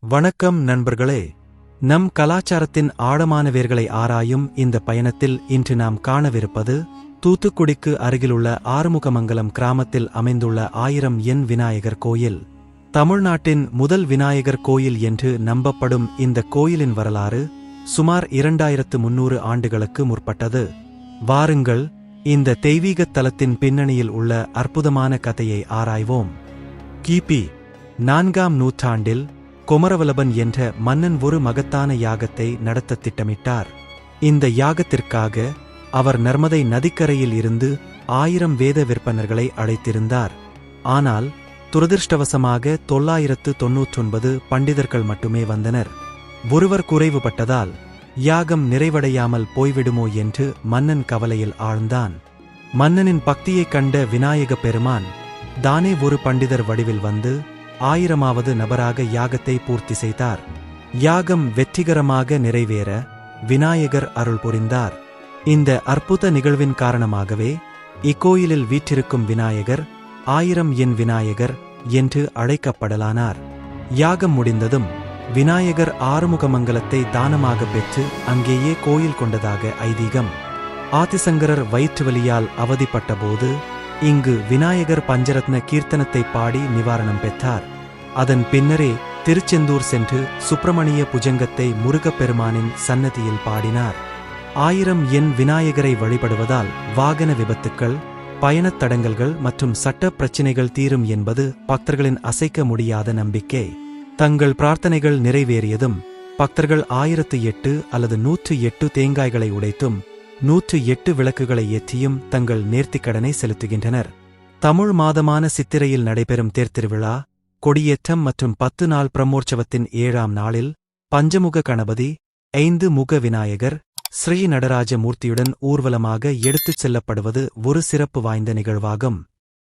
வணக்கம் நண்பர்களே நம் கலாச்சாரத்தின் ஆழமான வேர்களை ஆராயும் இந்த பயணத்தில் இன்று நாம் காணவிருப்பது தூத்துக்குடிக்கு அருகிலுள்ள ஆறுமுகமங்கலம் கிராமத்தில் அமைந்துள்ள ஆயிரம் எண் விநாயகர் கோயில். தமிழ்நாட்டின் முதல் விநாயகர் கோயில் என்று நம்பப்படும் இந்த கோயிலின் வரலாறு சுமார் இரண்டாயிரத்து முன்னூறு ஆண்டுகளுக்கு முற்பட்டது. வாருங்கள் இந்த தெய்வீகத் தலத்தின் பின்னணியில் உள்ள அற்புதமான கதையை ஆராய்வோம். கிபி நான்காம் நூற்றாண்டில் குமரவலபன் என்ற மன்னன் ஒரு மகத்தான யாகத்தை நடத்த திட்டமிட்டார். இந்த யாகத்திற்காக அவர் நர்மதை நதிக்கரையில் இருந்து ஆயிரம் வேத விற்பனர்களை அழைத்திருந்தார் ஆனால் துரதிர்ஷ்டவசமாக தொள்ளாயிரத்து தொன்னூற்றொன்பது பண்டிதர்கள் மட்டுமே வந்தனர். ஒருவர் குறைவுபட்டதால் யாகம் நிறைவடையாமல் போய்விடுமோ என்று மன்னன் கவலையில் ஆழ்ந்தான். மன்னனின் பக்தியைக் கண்ட விநாயகப் பெருமான் தானே ஒரு பண்டிதர் வடிவில் வந்து ஆயிரமாவது நபராக யாகத்தை பூர்த்தி செய்தார். யாகம் வெற்றிகரமாக நிறைவேற விநாயகர் அருள் புரிந்தார். இந்த அற்புத நிகழ்வின் காரணமாகவே இக்கோயிலில் வீற்றிருக்கும் விநாயகர் ஆயிரம் என் விநாயகர் என்று அழைக்கப்படலானார். யாகம் முடிந்ததும் விநாயகர் ஆறுமுகமங்கலத்தை தானமாக பெற்று அங்கேயே கோயில் கொண்டதாக ஐதீகம். ஆதிசங்கரர் வயிற்றுவலியால் அவதிப்பட்டபோது இங்கு விநாயகர் பஞ்சரத்ன கீர்த்தனத்தை பாடி நிவாரணம் பெற்றார். அதன் பின்னரே திருச்செந்தூர் சென்று சுப்பிரமணிய புஜங்கத்தை முருகப்பெருமானின் சன்னதியில் பாடினார். ஆயிரம் எண் விநாயகரை வழிபடுவதால் வாகன விபத்துக்கள் பயணத் தடங்கல்கள் மற்றும் சட்ட பிரச்சினைகள் தீரும் என்பது பக்தர்களின் அசைக்க முடியாத நம்பிக்கை. தங்கள் பிரார்த்தனைகள் நிறைவேறியதும் பக்தர்கள் ஆயிரத்து எட்டு அல்லது நூற்று எட்டு தேங்காய்களை உடைத்தும் நூற்று எட்டு விளக்குகளை ஏற்றியும் தங்கள் நேர்த்திக்கடனை செலுத்துகின்றனர். தமிழ் மாதமான சித்திரையில் நடைபெறும் தேர்த்திருவிழா கொடியேற்றம் மற்றும் பத்து நாள் பிரம்மோற்சவத்தின் ஏழாம் நாளில் பஞ்சமுக கணபதி ஐந்து முக விநாயகர் ஸ்ரீ நடராஜ மூர்த்தியுடன் ஊர்வலமாக எடுத்துச் செல்லப்படுவது ஒரு சிறப்பு வாய்ந்த நிகழ்வாகும்.